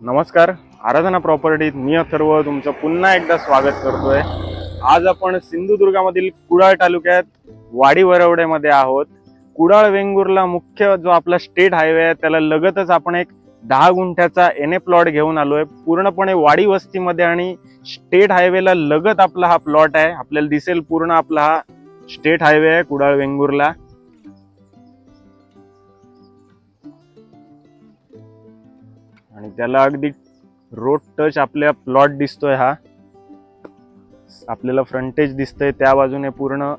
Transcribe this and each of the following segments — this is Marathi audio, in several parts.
नमस्कार. आराधना प्रॉपर्टीत मी अथर्व तुमचं पुन्हा एकदा स्वागत करतोय. आज आपण सिंधुदुर्गामधील कुडाळ तालुक्यात वाडी वरवड्यामध्ये आहोत. कुडाळ वेंगुर्ला मुख्य जो आपला स्टेट हायवे आहे त्याला लगतच आपण एक दहा गुंठ्याचा एन ए प्लॉट घेऊन आलोय. पूर्णपणे वाडी वस्तीमध्ये आणि स्टेट हायवेला लगत आपला हा प्लॉट आहे. आपल्याला दिसेल पूर्ण आपला हा स्टेट हायवे आहे कुडाळ वेंगुर्ला. आणि त्याला अगदी रोड टच आपल्या प्लॉट दिसतोय हा. आपल्याला फ्रंटेज दिसतंय त्या बाजूने पूर्ण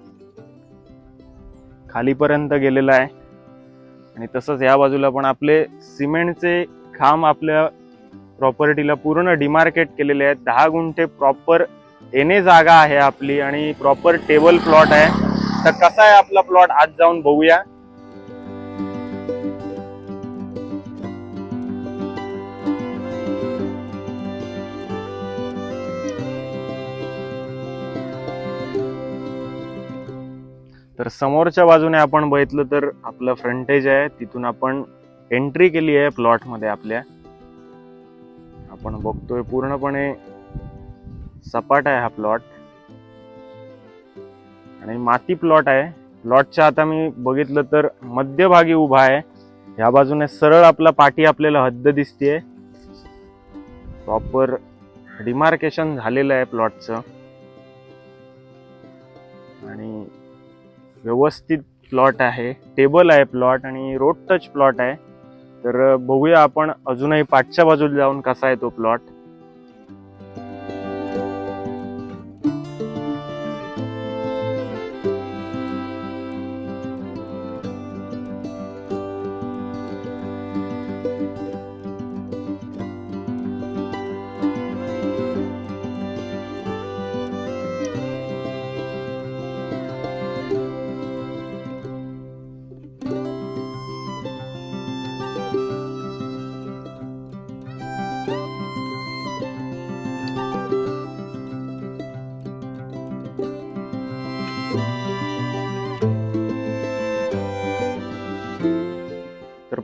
खालीपर्यंत गेलेला आहे. आणि तसंच या बाजूला पण आपले सिमेंटचे खांब आपल्या प्रॉपर्टीला पूर्ण डिमार्केट केलेले आहेत. दहा गुंठे प्रॉपर एने जागा आहे आपली आणि प्रॉपर टेबल प्लॉट आहे. तर कसा आहे आपला प्लॉट आज जाऊन बघूया. तर समोरच्या बाजूने आपण बघितलं तर आपलं फ्रंटेज आहे. तिथून आपण एंट्री केली आहे प्लॉटमध्ये आपल्या. आपण बघतोय पूर्णपणे सपाट आहे हा प्लॉट आणि माती प्लॉट आहे. प्लॉटच्या आता मी बघितलं तर मध्यभागी उभा आहे. ह्या बाजूने सरळ आपला पाठी आपल्याला हद्द दिसतीये. प्रॉपर डिमार्केशन झालेलं आहे प्लॉटचं आणि व्यवस्थित प्लॉट आहे. टेबल आहे प्लॉट आणि रोड टच प्लॉट आहे. तर बघूया आपण अजूनही पाठच्या बाजूला जाऊन कसा आहे तो प्लॉट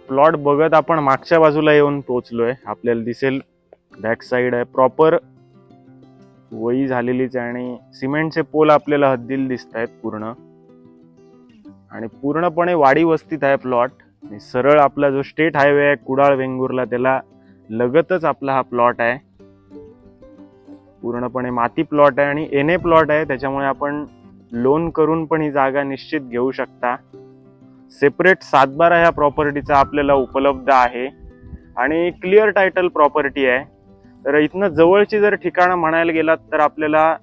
प्लॉट बघत आपण मागच्या बाजूला येऊन पोहोचलोय. आपल्याला दिसेल बॅक साइड आहे. प्रॉपर वही झालेलीच आहे आणि सिमेंटचे पोल आपल्याला हद्दील दिसत आहेत पूर्ण. आणि पूर्णपणे वाडी वस्तीत आहे प्लॉट आणि सरळ आपला जो स्टेट हायवे आहे कुडाळ वेंगुर्ला त्याला लगतच आपला हा प्लॉट आहे. पूर्णपणे माती प्लॉट आहे आणि एन ए प्लॉट आहे. त्याच्यामुळे आपण लोन करून पण ही जागा निश्चित घेऊ शकता. सेपरेट सातबारा ह्या प्रॉपर्टीचा आपल्याला उपलब्ध आहे. आणि क्लिअर टायटल प्रॉपर्टी आहे. तर इथनं जवळची जर ठिकाणं म्हणायला गेलात तर आपल्याला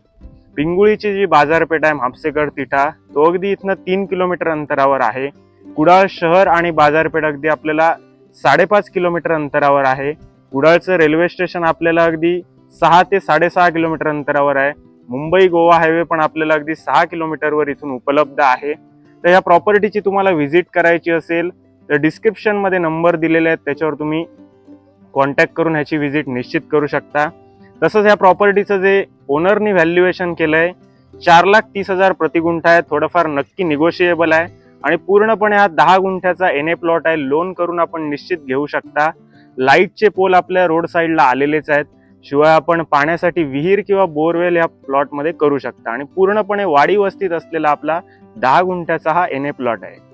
पिंगुळीची जी बाजारपेठ आहे म्हापसेकर तिठा तो अगदी इथनं तीन किलोमीटर अंतरावर आहे. कुडाळ शहर आणि बाजारपेठ अगदी आपल्याला साडेपाच किलोमीटर अंतरावर आहे. कुडाळचं रेल्वे स्टेशन आपल्याला अगदी सहा ते साडेसहा किलोमीटर अंतरावर आहे. मुंबई गोवा हायवे पण आपल्याला अगदी सहा किलोमीटरवर इथून उपलब्ध आहे. तर ह्या प्रॉपर्टीची तुम्हाला व्हिजिट करायची असेल तर डिस्क्रिप्शनमध्ये नंबर दिलेले आहेत त्याच्यावर तुम्ही कॉन्टॅक्ट करून ह्याची व्हिजिट निश्चित करू शकता. तसंच ह्या प्रॉपर्टीचं जे ओनरनी व्हॅल्युएशन केलं आहे चार लाख तीस हजार प्रति गुंठा आहे थोडंफार नक्की निगोशिएबल आहे. आणि पूर्णपणे हा दहा गुंठ्याचा एन ए प्लॉट आहे लोन करून आपण निश्चित घेऊ शकता. लाईटचे पोल आपल्या रोड साईडला आलेलेच आहेत. शिवाय आपण पाण्यासाठी विहीर किंवा बोरवेल या प्लॉटमध्ये करू शकता. आणि पूर्णपणे वाडी वस्तीत असलेला आपला दहा गुंठ्याचा हा एन ए प्लॉट आहे.